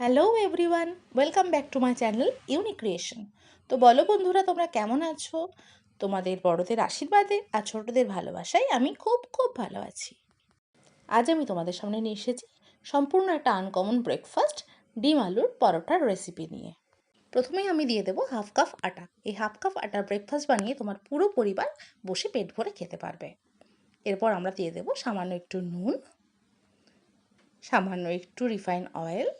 Hello everyone, welcome back to my channel unique creation তো বলো বন্ধুরা, তোমরা কেমন আছো? তোমাদের বড়দের আশীর্বাদে আর ছোটদের ভালোবাসায় আমি খুব খুব ভালো আছি। আজ আমি তোমাদের সামনে নিয়ে এসেছি সম্পূর্ণ একটা আনকমন ব্রেকফাস্ট ডিম আলুর পরোটার রেসিপি নিয়ে। প্রথমেই আমি দিয়ে দেবো হাফ কাপ আটা। এই হাফ কাপ আটার ব্রেকফাস্ট বানিয়ে তোমার পুরো পরিবার বসে পেট ভরে খেতে পারবে। এরপর আমরা দিয়ে দেবো সামান্য একটু নুন, সামান্য একটু রিফাইন অয়েল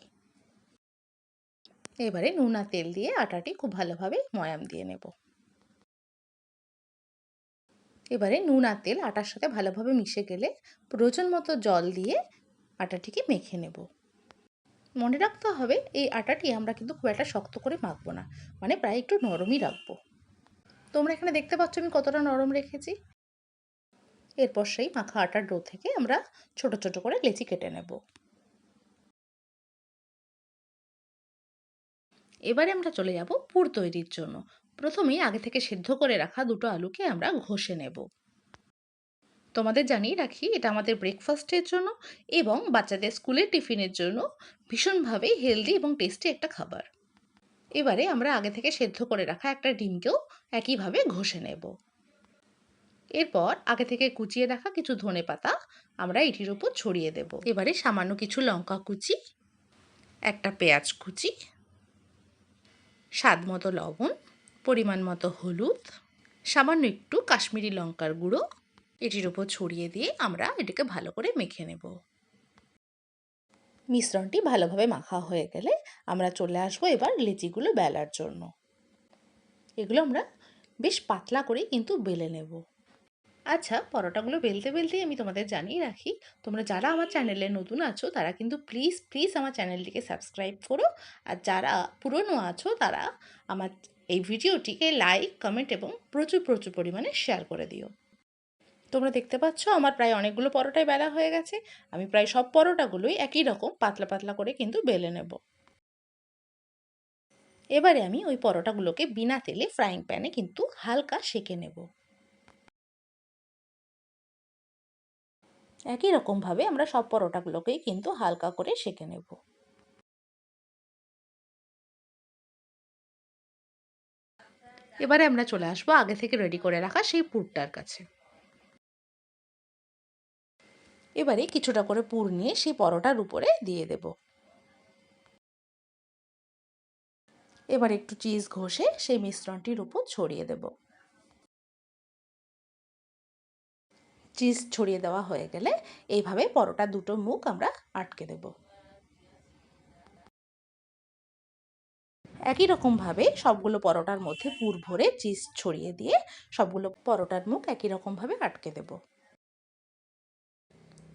এবারে নুন তেল দিয়ে আটাটি খুব ভালোভাবে ময়াম দিয়ে নেব। এবারে নুন তেল আটার সাথে ভালোভাবে মিশে গেলে প্রয়োজন মতো জল দিয়ে আটাটিকে মেখে নেব। মনে রাখতে হবে এই আটাটি আমরা কিন্তু খুব একটা শক্ত করে মাখবো না মানে প্রায় একটু নরমই রাখব। তোমরা এখানে দেখতে পাচ্ছ আমি কতটা নরম রেখেছি। এরপর সেই মাখা আটার ডো থেকে আমরা ছোট ছোট করে লেচি কেটে নেব। এবারে আমরা চলে যাব পুর তৈরির জন্য। প্রথমেই আগে থেকে সেদ্ধ করে রাখা দুটো আলুকে আমরা ঘষে নেব। তোমাদের জানিয়ে রাখি, এটা আমাদের ব্রেকফাস্টের জন্য এবং বাচ্চাদের স্কুলের টিফিনের জন্য ভীষণভাবে হেলদি এবং টেস্টি একটা খাবার। এবারে আমরা আগে থেকে সেদ্ধ করে রাখা একটা ডিমকেও একইভাবে ঘষে নেব। এরপর আগে থেকে কুচিয়ে রাখা কিছু ধনে পাতা আমরা এটির উপর ছড়িয়ে দেব। এবারে সামান্য কিছু লঙ্কা কুচি, একটা পেঁয়াজ কুচি স্বাদ মতো লবণ, পরিমাণ মতো হলুদ, সামান্য একটু কাশ্মীরি লঙ্কার গুঁড়ো। এটির উপর ছড়িয়ে দিয়ে আমরা এটিকে ভালো করে মেখে নেব। মিশ্রণটি ভালোভাবে মাখা হয়ে গেলে আমরা চলে আসব এবার লিচিগুলো বেলার জন্য। এগুলো আমরা বেশ পাতলা করে কিন্তু বেলে নেব। আচ্ছা পরোটাগুলো বেলতে, বেলতেই আমি তোমাদের জানিয়ে রাখি। তোমরা যারা আমার চ্যানেলে নতুন আছো, তারা কিন্তু প্লিজ প্লিজ আমার চ্যানেলটিকে সাবস্ক্রাইব করো। আর যারা পুরনো আছো, তারা আমার এই ভিডিওটিকে লাইক, কমেন্ট এবং প্রচুর প্রচুর পরিমাণে শেয়ার করে দিও। তোমরা দেখতে পাচ্ছ, আমার প্রায় অনেকগুলো পরোটাই বেলা হয়ে গেছে। আমি প্রায় সব পরোটাগুলোই একই রকম পাতলা পাতলা করে কিন্তু বেলে নেব। এবারে আমি ওই পরোটাগুলোকে বিনা তেলে ফ্রাইং প্যানে কিন্তু হালকা সেকে নেব। একই রকমভাবে আমরা সব পরোটাগুলোকেই কিন্তু হালকা করে সেঁকে নেব। এবারে আমরা চলে আসব আগে থেকে রেডি করে রাখা সেই পুরটার কাছে। এবারে কিছুটা করে পুর নিয়ে সেই পরোটার উপরে দিয়ে দেব। এবার একটু চিজ ঘষে সেই মিশ্রণটির উপর ছড়িয়ে দেব। চিজ ছড়িয়ে দেওয়া হয়ে গেলে এইভাবে পরোটা দুটো মুখ আমরা আটকে দেব। একই রকমভাবে সবগুলো পরোটার মধ্যে পুর ভরে চিজ ছড়িয়ে দিয়ে সবগুলো পরোটার মুখ একই রকমভাবে আটকে দেব।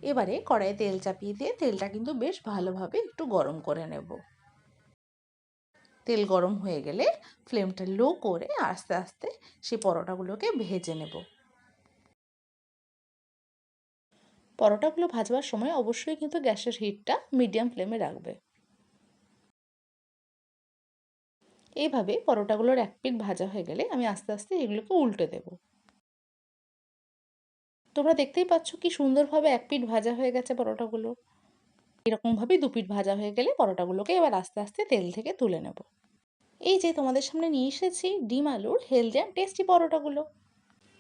এবারে কড়াইয়ে তেল চাপিয়ে দিয়ে তেলটা কিন্তু বেশ ভালোভাবে একটু গরম করে নেব। তেল গরম হয়ে গেলে ফ্লেমটা লো করে আস্তে আস্তে সেই পরোটাগুলোকে ভেজে নেব। পরোটাগুলো ভাজবার সময় অবশ্যই কিন্তু গ্যাসের হিটটা মিডিয়াম ফ্লেমে রাখবে। এইভাবে পরোটাগুলোর এক পিঠ ভাজা হয়ে গেলে আমি আস্তে আস্তে এগুলোকে উল্টে দেব। তোমরা দেখতেই পাচ্ছ কি সুন্দরভাবে এক পিঠ ভাজা হয়ে গেছে পরোটাগুলো। এরকমভাবেই দু পিঠ ভাজা হয়ে গেলে পরোটাগুলোকে এবার আস্তে আস্তে তেল থেকে তুলে নেব। এই যে তোমাদের সামনে নিয়ে এসেছি ডিম, আলুর হেলদি অ্যান্ড টেস্টি পরোটাগুলো।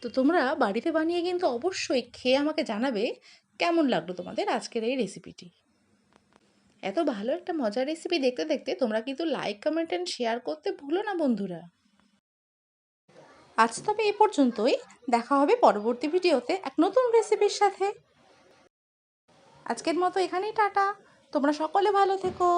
তো তোমরা বাড়িতে বানিয়ে কিন্তু অবশ্যই খেয়ে আমাকে জানাবে কেমন লাগল তোমাদের আজকের এই রেসিপিটি এত ভালো একটা মজার রেসিপি দেখতে দেখতে তোমরা কিন্তু লাইক কমেন্ট অ্যান্ড শেয়ার করতে ভুলো না বন্ধুরা। আজ তবে এ পর্যন্তই। দেখা হবে পরবর্তী ভিডিওতে এক নতুন রেসিপির সাথে। আজকের মতো এখানেই টাটা। তোমরা সকলে ভালো থেকো।